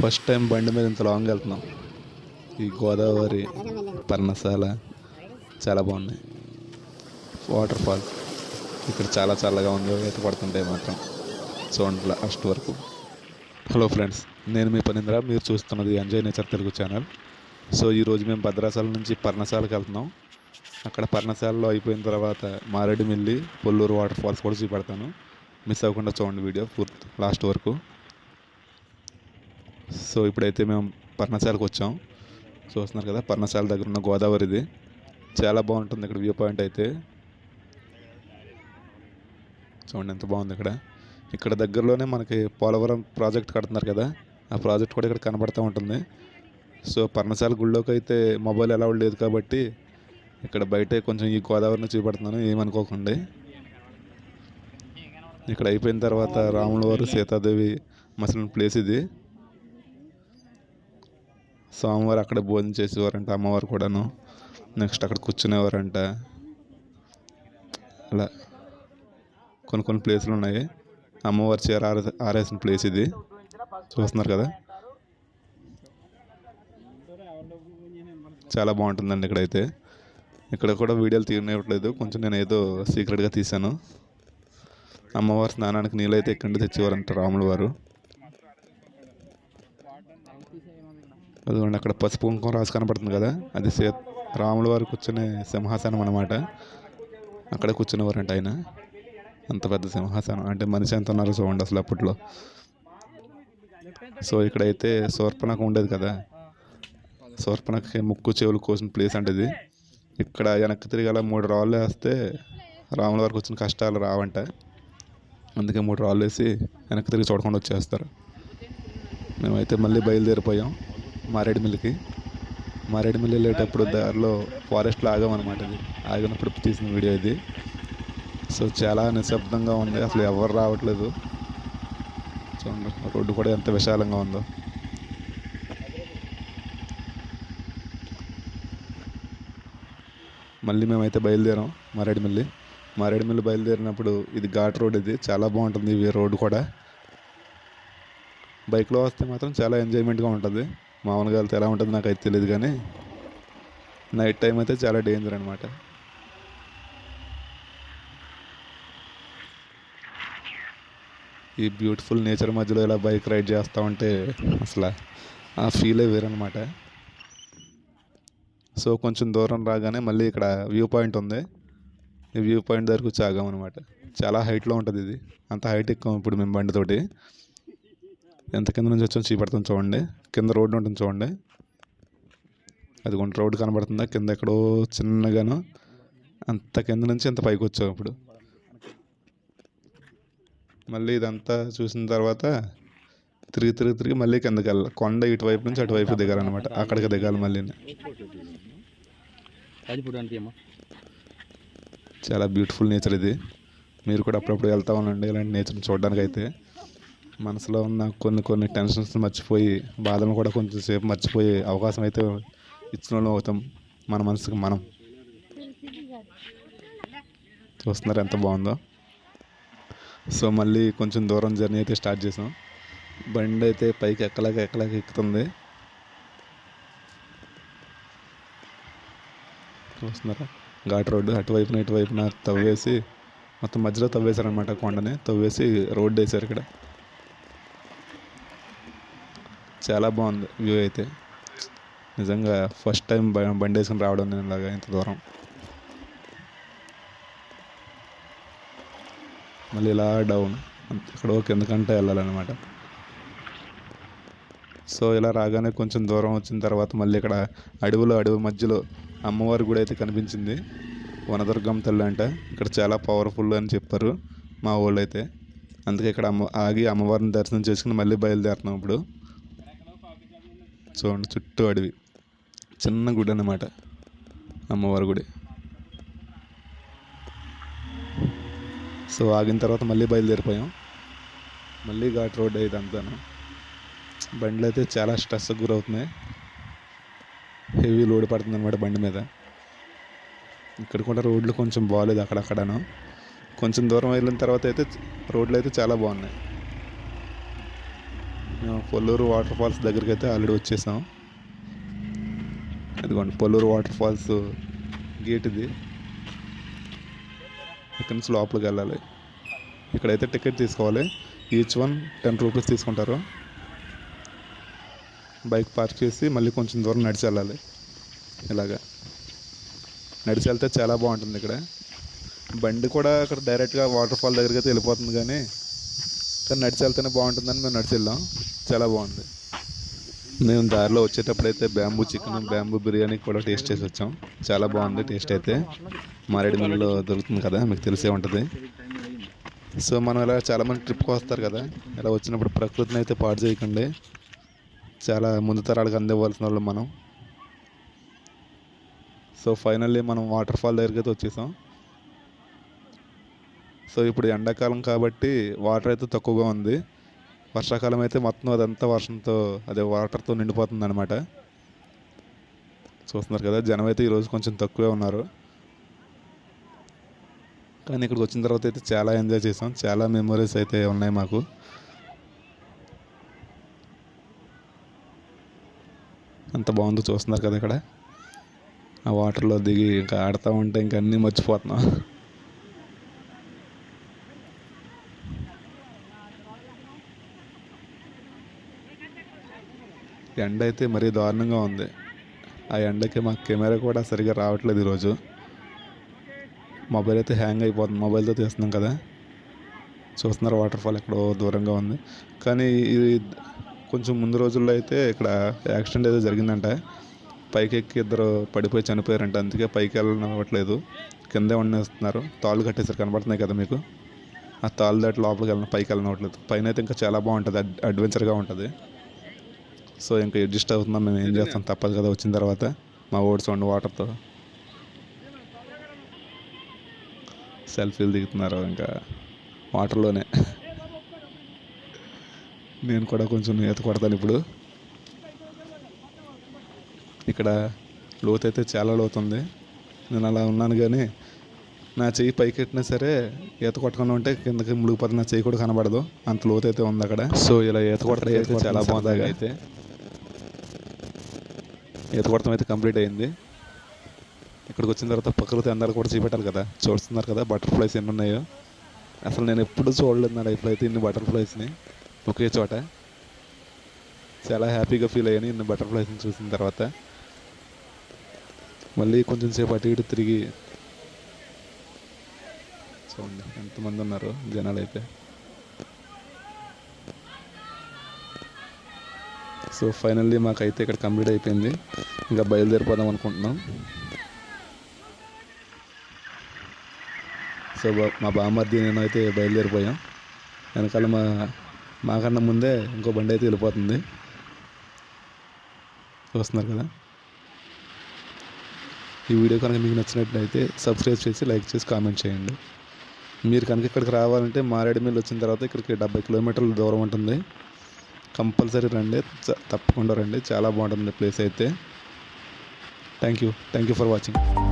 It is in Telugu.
ఫస్ట్ టైం బండి మీద ఇంత లాంగ్ వెళ్తున్నాం. ఈ గోదావరి పర్ణశాల చాలా బాగున్నాయి. వాటర్ ఫాల్ ఇక్కడ చాలా చల్లగా ఉంది. ఈత పడుతుంటాయి మాత్రం చూడండి లాస్ట్ వరకు. హలో ఫ్రెండ్స్ నేను మీ పనింద్ర. మీరు చూస్తున్నది enjoy nature Telugu channel so ఈరోజు మేము భద్రాచలం నుంచి పర్ణశాలకు వెళ్తున్నాం. అక్కడ పర్ణశాలలో అయిపోయిన తర్వాత మారేడుమిల్లి పొల్లూరు వాటర్ ఫాల్స్ కూడా చూపెడతాను. మిస్ అవ్వకుండా చూడండి వీడియో పూర్తి లాస్ట్ వరకు. సో ఇప్పుడైతే మేము పర్ణశాలకు వచ్చాం. చూస్తున్నారు కదా పర్ణశాల దగ్గర ఉన్న గోదావరిది. చాలా బాగుంటుంది ఇక్కడ వ్యూ పాయింట్ అయితే. చూడండి ఎంత బాగుంది ఇక్కడ. ఇక్కడ దగ్గరలోనే మనకి పోలవరం ప్రాజెక్ట్ కడుతున్నారు కదా ఆ ప్రాజెక్ట్ కూడా ఇక్కడ కనబడుతూ ఉంటుంది. సో పర్ణశాల గుళ్ళోకి అయితే మొబైల్ అలౌడ్ లేదు కాబట్టి ఇక్కడ బయట కొంచెం ఈ గోదావరిని చూపెడుతున్నాను ఏమనుకోకండి. ఇక్కడ అయిపోయిన తర్వాత రాముల వారు సీతాదేవి మసలిన ప్లేస్ ఇది. స్వామివారు అక్కడ భోజనం చేసేవారంట అమ్మవారు కూడాను. నెక్స్ట్ అక్కడ కూర్చునేవారంట. అలా కొన్ని కొన్ని ప్లేసులు ఉన్నాయి. అమ్మవారి చీర ఆరే ఆరేసిన ప్లేస్ ఇది. చూస్తున్నారు కదా? చాలా బాగుంటుందండి ఇక్కడైతే. ఇక్కడ కూడా వీడియోలు తీయనివ్వట్లేదు. కొంచెం నేను ఏదో సీక్రెట్గా తీశాను. అమ్మవారి స్నానానికి నీళ్ళైతే ఇక్కడి నుంచి తెచ్చేవారంట రాములు వారు అదిగోండి అక్కడ పసుపు కుంకుమ రాసి కనపడుతుంది కదా? అది సే రాముల వారు కూర్చునే సింహాసనం అనమాట అక్కడ కూర్చునేవారంట ఆయన. అంత పెద్ద సింహాసనం. అంటే మనిషి ఎంత ఉన్నారు చూడండి అసలు అప్పట్లో. సో ఇక్కడైతే శూర్పణకు ఉండేది కదా? శూర్పణకి ముక్కు చెవులు కోసిన ప్లేస్ అంటే ఇది. ఇక్కడ వెనక్కి తిరిగి అలా మూడు రాళ్ళు వేస్తే రాముల వారికి వచ్చిన కష్టాలు రావంట. అందుకే మూడు రాళ్ళు వేసి వెనక్కి తిరిగి చూడకుండా వచ్చేస్తారు. మేమైతే మళ్ళీ బయలుదేరిపోయాం మారేడుమిల్లికి మారేడుమిల్లి వెళ్ళేటప్పుడు దారిలో ఫారెస్ట్లో ఆగామన్నమాట ఇది ఆగినప్పుడు తీసిన వీడియో ఇది. సో చాలా నిశ్శబ్దంగా ఉంది. అసలు ఎవరు రావట్లేదు. చూడండి రోడ్డు కూడా ఎంత విశాలంగా ఉందో. మళ్ళీ మేమైతే బయలుదేరాం మారేడుమిల్లి మారేడుమిల్లి బయలుదేరినప్పుడు ఇది ఘాట్ రోడ్ ఇది. చాలా బాగుంటుంది ఈ రోడ్డు కూడా. బైక్లో వస్తే మాత్రం చాలా ఎంజాయ్మెంట్గా ఉంటుంది. మామూలుగా వెళ్తే ఎలా ఉంటుంది నాకు అయితే తెలియదు కానీ నైట్ టైం అయితే చాలా డేంజర్ అనమాట ఈ బ్యూటిఫుల్ నేచర్ మధ్యలో ఇలా బైక్ రైడ్ చేస్తూ ఉంటే అసలు ఆ ఫీలే వేరనమాట సో కొంచెం దూరం రాగానే మళ్ళీ ఇక్కడ వ్యూ పాయింట్ ఉంది. ఈ వ్యూ పాయింట్ దగ్గరకు వచ్చి అనమాట చాలా హైట్లో ఉంటుంది ఇది. అంత హైట్ ఎక్కువ ఇప్పుడు మేము బండితోటి. ఎంత కింద నుంచి వచ్చామో చూపెడతాం చూడండి. కింద రోడ్డు ఉంటుంది చూడండి. అది కొంత రోడ్డు కనబడుతుందా? కింద ఎక్కడో చిన్నగాను అంత కింద నుంచి అంత పైకి వచ్చాం ఇప్పుడు. మళ్ళీ ఇదంతా చూసిన తర్వాత తిరిగి తిరిగి తిరిగి మళ్ళీ కిందకి వెళ్ళాలి. కొండ ఇటువైపు నుంచి అటువైపు దిగాలన్నమాట. అక్కడికి దిగాలి మళ్ళీ. చాలా బ్యూటిఫుల్ నేచర్ ఇది. మీరు కూడా అప్పుడప్పుడు వెళ్తా ఉండండి ఇలాంటి నేచర్ని చూడడానికి అయితే మనసులో ఉన్న కొన్ని కొన్ని టెన్షన్స్ మర్చిపోయి బాధలను కూడా కొంచెం సేపు మర్చిపోయే అవకాశం అయితే ఇచ్చిన వాళ్ళు అవుతాం. మన మనసుకి మనం. చూస్తున్నారు ఎంత బాగుందో. సో మళ్ళీ కొంచెం దూరం జర్నీ అయితే స్టార్ట్ చేసాం. బండి అయితే పైకి ఎక్కలేక ఎక్కలేక ఎక్కుతుంది. చూస్తున్నారా? ఘాట్ రోడ్డు అటువైపున ఇటువైపున తవ్వేసి మొత్తం మధ్యలో తవ్వేశారనమాట కొండని. తవ్వేసి రోడ్డు వేశారు ఇక్కడ. చాలా బాగుంది వ్యూ అయితే. నిజంగా ఫస్ట్ టైం బ- బండి వేసుకుని రావడం నేను ఇలాగా ఇంత దూరం. మళ్ళీ ఇలా డౌన్ ఇక్కడ కిందకంటే వెళ్ళాలన్నమాట. సో ఇలా రాగానే కొంచెం దూరం వచ్చిన తర్వాత మళ్ళీ ఇక్కడ అడవిలో అడవి మధ్యలో అమ్మవారి గుడి అయితే కనిపించింది. వనదుర్గం తల్లి అంట. ఇక్కడ చాలా పవర్ఫుల్ అని చెప్పారు మా వాళ్ళు అయితే. అందుకే ఇక్కడ అమ్మ ఆగి అమ్మవారిని దర్శనం చేసుకుని మళ్ళీ బయలుదేరుతున్నాం ఇప్పుడు. చూడండి చుట్టూ అడవి. చిన్న గుడి అన్నమాట. అమ్మవారి గుడి. సో ఆగిన తర్వాత మళ్ళీ బయలుదేరిపోయాం. మళ్ళీ ఘాట్ రోడ్ అయితే అంతాను. బండ్లు అయితే చాలా స్ట్రెస్కి గురవుతున్నాయి. హెవీ లోడ్ పడుతుంది అనమాట బండి మీద. ఇక్కడ కూడా రోడ్లు కొంచెం బాగాలేదు అక్కడక్కడను. కొంచెం దూరం వెళ్ళిన తర్వాత అయితే రోడ్లు అయితే చాలా బాగున్నాయి. పొల్లూరు వాటర్ ఫాల్స్ దగ్గరికి అయితే ఆల్రెడీ వచ్చేసాం. అదిగోండి పొల్లూరు వాటర్ ఫాల్స్ గేట్ ఇది. ఇక్కడ నుంచి లోపలికి వెళ్ళాలి. ఇక్కడైతే టికెట్ తీసుకోవాలి. ఈచ్ వన్ టెన్ రూపీస్ తీసుకుంటారు. బైక్ పార్క్ చేసి మళ్ళీ కొంచెం దూరం నడిచి వెళ్ళాలి. ఇలాగా. నడిచి వెళ్తే చాలా బాగుంటుంది ఇక్కడ. బండి కూడా అక్కడ డైరెక్ట్గా వాటర్ ఫాల్ దగ్గరికి అయితే వెళ్ళిపోతుంది కానీ కానీ నడిచి వెళ్తేనే బాగుంటుందని మేము నడిచి వెళ్ళాం. చాలా బాగుంది. మేము దారిలో వచ్చేటప్పుడు అయితే బ్యాంబూ చికెన్ బ్యాంబూ బిర్యానీ కూడా టేస్ట్ చేసి వచ్చాం. చాలా బాగుంది టేస్ట్ అయితే. మారేడుమిల్లిలో దొరుకుతుంది కదా మీకు తెలిసే ఉంటుంది. సో మనం ఇలా చాలామంది ట్రిప్కి వస్తారు కదా ఇలా వచ్చినప్పుడు ప్రకృతిని అయితే పాడు చేయకండి. చాలా ముందు తరాలకు అందివ్వాల్సిన వాళ్ళు మనం. సో ఫైనల్లీ మనం వాటర్ ఫాల్ దగ్గరికి అయితే వచ్చేసాం. సో ఇప్పుడు ఎండాకాలం కాబట్టి వాటర్ అయితే తక్కువగా ఉంది. వర్షాకాలం అయితే మొత్తం అదంతా వర్షంతో అదే వాటర్తో నిండిపోతుంది అనమాట చూస్తున్నారు కదా జనం అయితే ఈరోజు కొంచెం తక్కువే ఉన్నారు. కానీ ఇక్కడికి వచ్చిన తర్వాత అయితే చాలా ఎంజాయ్ చేసాం చాలా మెమొరీస్ అయితే ఉన్నాయి మాకు. అంత బాగుందో చూస్తున్నారు కదా ఇక్కడ. ఆ వాటర్లో దిగి ఇంకా ఆడుతూ ఉంటే ఇంకా అన్నీ మర్చిపోతున్నాం. ఎండ అయితే మరీ దారుణంగా ఉంది. ఆ ఎండకి మా కెమెరా కూడా సరిగా రావట్లేదు ఈరోజు. మొబైల్ అయితే హ్యాంగ్ అయిపోతుంది. మొబైల్తో తీస్తున్నాం కదా. చూస్తున్నారు వాటర్ ఫాల్ ఎక్కడో దూరంగా ఉంది. కానీ ఇది కొంచెం ముందు రోజుల్లో అయితే ఇక్కడ యాక్సిడెంట్ అయితే జరిగిందంట. పైకి ఎక్కి ఇద్దరు పడిపోయి చనిపోయారంట. అందుకే పైకి వెళ్ళనివ్వట్లేదు. కిందే వండేస్తున్నారు తాళ్ళు కట్టేసారు కనబడుతున్నాయి కదా మీకు? ఆ తాళ్ళు దాటి లోపలికి వెళ్ళిన పైకి వెళ్ళనివ్వట్లేదు. పైన అయితే ఇంకా చాలా బాగుంటుంది. అడ్ అడ్వెంచర్గా ఉంటుంది. సో ఇంకా అడ్జస్ట్ అవుతున్నాం మేము ఏం చేస్తాం తప్పదు కదా వచ్చిన తర్వాత మా ఓట్స్ వండి వాటర్తో. సెల్ఫీలు దిగుతున్నారు ఇంకా వాటర్లోనే. నేను కూడా కొంచెం ఈత కొడతాను ఇప్పుడు. ఇక్కడ లోతు అయితే చాలా లోతు ఉంది నేను అలా ఉన్నాను కానీ నా చెయ్యి పైకి ఎట్టినా సరే ఈత కొట్టకుండా ఉంటే కిందకి మునిగిపోతుంది నా చెయ్యి కూడా కనబడదు. అంత లోతు అయితే ఉంది అక్కడ. సో ఇలా ఈత కొట్టడం అయితే చాలా బాగుంది. అయితే ఈత అయితే కంప్లీట్ అయింది. ఇక్కడికి వచ్చిన తర్వాత ప్రకృతి అందాలు కూడా చూపెట్టాలి కదా. చూస్తున్నారు కదా బటర్ఫ్లైస్ ఎన్ని ఉన్నాయో. అసలు నేను ఎప్పుడు చూడలేదు నా లైఫ్లో అయితే ఇన్ని బటర్ఫ్లైస్ని ఒకే చోట. చాలా హ్యాపీగా ఫీల్ అయ్యాను ఇన్ని బటర్ఫ్లైస్ని చూసిన తర్వాత. మళ్ళీ కొంచెం సేపు అటు ఇటు తిరిగి చూడండి. ఎంతమంది ఉన్నారు జనాలు అయితే. సో ఫైనల్లీ మాకైతే ఇక్కడ కంప్లీట్ అయిపోయింది. ఇంకా బయలుదేరిపోదాం అనుకుంటున్నాం. సో బా- మా బామ్మర్ది నేను అయితే బయలుదేరిపోయాం. వెనకాల మా మాకన్నా ముందే ఇంకో బండి అయితే వెళ్ళిపోతుంది. చూస్తున్నారు కదా? ఈ వీడియో కనుక మీకు నచ్చినట్లయితే సబ్స్క్రైబ్ చేసి లైక్ చేసి కామెంట్ చేయండి. మీరు కనుక ఇక్కడికి రావాలంటే మారేడుమిల్లి వచ్చిన తర్వాత ఇక్కడికి డెబ్బై కిలోమీటర్ల దూరం ఉంటుంది. కంపల్సరీ రండి. తప్పకుండా రండి. చాలా బాగుంటుంది ప్లేస్ అయితే. Thank you thank you for watching.